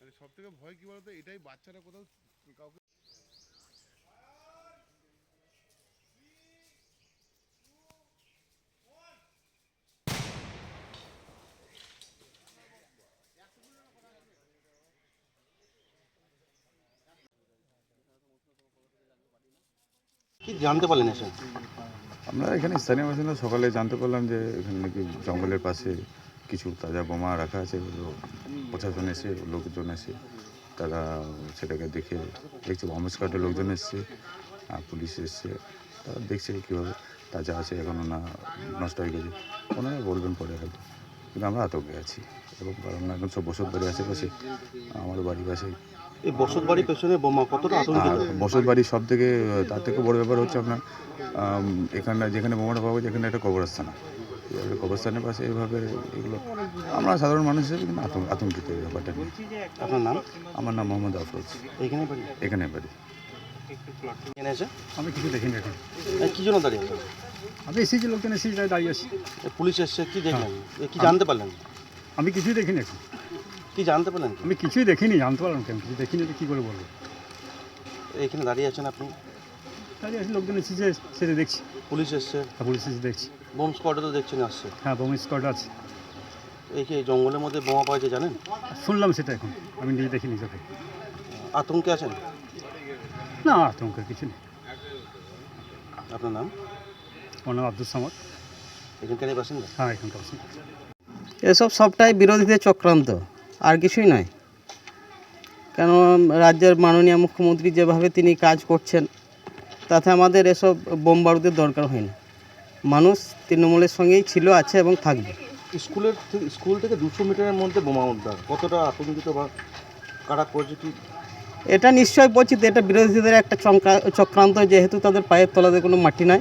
মানে সব থেকে ভয় কি বলতো? এটাই বাচ্চারা কোথাও কাউকে জানতে পারলেন এসে আমরা এখানে স্থানীয় বাসিন্দা সকালে জানতে পারলাম যে এখানে নাকি জঙ্গলের পাশে কিছু তাজা বোমা রাখা আছে এগুলো প্রশাসন এসে লোকজন এসে তারা সেটাকে দেখে দেখছে স্কোয়াডের লোকজন এসছে আর পুলিশ এসছে তারা দেখছে কীভাবে তাজা আছে এখনও না নষ্ট হয়ে গেছে। ওনারা বলবেন পরে হয়তো। কিন্তু আমরা আতঙ্কে আছি এবং কারণ এখন সব বসত বাড়ি আশেপাশে আমার বাড়ির পাশে এই বসত বাড়ির পেছনে বোমা কতটা বসত বাড়ির সব থেকে তার থেকে বড় ব্যাপার হচ্ছে আপনার এখানে যেখানে বোমাটা পাওয়া যায় এখানে একটা কবরস্থান কবরস্থানের পাশে এইভাবে এগুলো। আমরা সাধারণ মানুষ হিসেবে কিন্তু আতঙ্কিত এই ব্যাপারটা নিয়ে। আপনার নাম? আমার নাম মোহাম্মদ আফরোজ। বাড়ি? এখানে বাড়ি। এখানে এসে? আমি কিছু দেখিনি এখন। এই কি জন্য দাঁড়িয়ে আমি এসেছি লোকজন এসেছি তাই দাঁড়িয়ে আছি। পুলিশ এসছে কি দেখলেন? এ কি জানতে পারলেন? আমি কিছুই দেখিনি এখন। কি জানতে পারলেন? আমি কিছুই দেখিনি জানতে পারলাম কেন? কিছু দেখিনি কী করে বলব? এখানে দাঁড়িয়ে আছেন আপনি? আছি লোকজন এসেছে সেটা দেখছি। পুলিশ এসছে। হ্যাঁ পুলিশ এসে দেখছি। বোম স্কোয়াডে তো দেখছেন আসছে। হ্যাঁ বোম স্কোয়াড আছে। এই কি জঙ্গলের মধ্যে বোমা পাওয়া জানেন? শুনলাম সেটা এখন। আমি নিজে দেখিনি চোখে আতঙ্কে আছেন? না আতঙ্কের কিছু নেই। আপনার নাম? আমার নাম আব্দুল সামাদ। এখানকারই বাসিন্দা? হ্যাঁ এখানকার আছি এসব সবটাই বিরোধীদের চক্রান্ত আর কিছুই নয়। কেন রাজ্যের মাননীয় মুখ্যমন্ত্রী যেভাবে তিনি কাজ করছেন তাতে আমাদের এসব বোম বারুদের দরকার হয় না মানুষ তৃণমূলের সঙ্গেই ছিল আছে এবং থাকবে। স্কুলের স্কুল থেকে দুশো মিটারের মধ্যে বোমা উদ্ধার কতটা আতঙ্কিত বা কারা করছে কি? এটা নিশ্চয় পরিচিত এটা বিরোধীদের একটা চক্রান্ত যেহেতু তাদের পায়ের তলাতে কোনো মাটি নাই।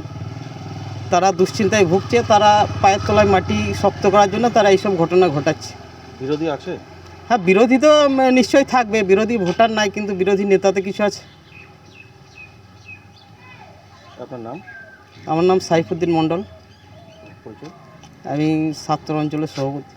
তারা দুশ্চিন্তায় ভুগছে তারা পায়ের তলায় মাটি শক্ত করার জন্য তারা এইসব ঘটনা ঘটাচ্ছে। বিরোধী আছে? হ্যাঁ বিরোধী তো নিশ্চয়ই থাকবে বিরোধী ভোটার নাই কিন্তু বিরোধী নেতাতে কিছু আছে। আপনার নাম? আমার নাম সাইফুদ্দিন মণ্ডল। আমি সাতর অঞ্চলের সভাপতি।